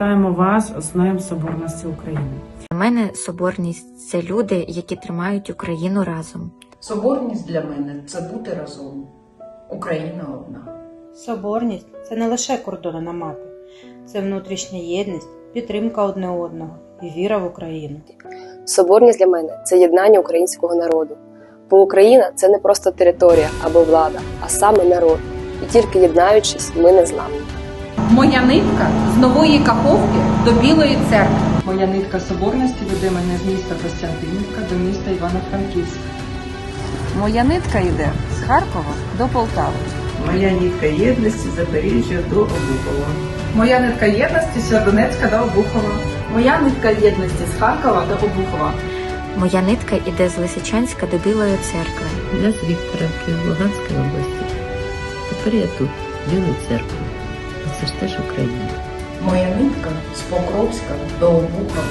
Вітаємо вас з Днем Соборності України. Для мене соборність це люди, які тримають Україну разом. Соборність для мене це бути разом. Україна одна. Соборність це не лише кордони на мапі, це внутрішня єдність, підтримка одне одного і віра в Україну. Соборність для мене це єднання українського народу. Бо Україна це не просто територія або влада, а саме народ. І тільки єднаючись, ми не зламні. Моя нитка з нової каховки до Білої церкви. Моя нитка соборності веде мене з міста Костянтинівка до міста Івано-Франківська. Моя нитка йде з Харкова до Полтави. Моя нитка єдності з Запоріжжя до Обухова. Моя нитка єдності з Сєвєродонецька до Обухова. Моя нитка єдності з Харкова до Обухова. Моя нитка іде з Лисичанська до Білої церкви. Я з Вікторівки Луганської області. Тепер я тут, в Білій церкві. Це ж теж Україна. Моя нитка з Покровська до Обухова.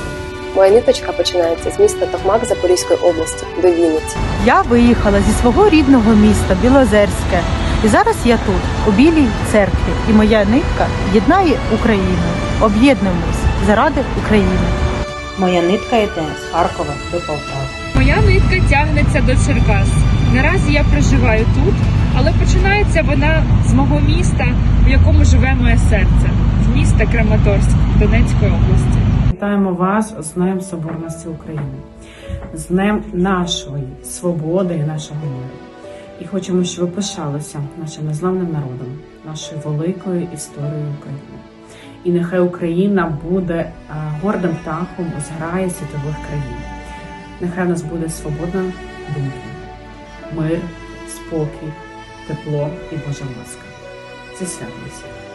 Моя ниточка починається з міста Токмак Запорізької області до Вінниці. Я виїхала зі свого рідного міста Білозерське, і зараз я тут, у Білій церкві, і моя нитка єднає Україну. Об'єднуємось заради України. Моя нитка йде з Харкова до Полтави. Моя нитка тягнеться до Черкас. Наразі я проживаю тут, але починається вона з мого міста, в якому живе моє серце, з міста Краматорськ Донецької області. Вітаємо вас з Днем Соборності України, з Днем нашої свободи і нашого миру. І хочемо, щоб ви пишалися нашим незламним народом, нашою великою історією України. І нехай Україна буде гордим птахом у зграї світових країн. Нехай у нас буде свободна думка, мир, спокій, тепло і Божа ласка. Зі святом!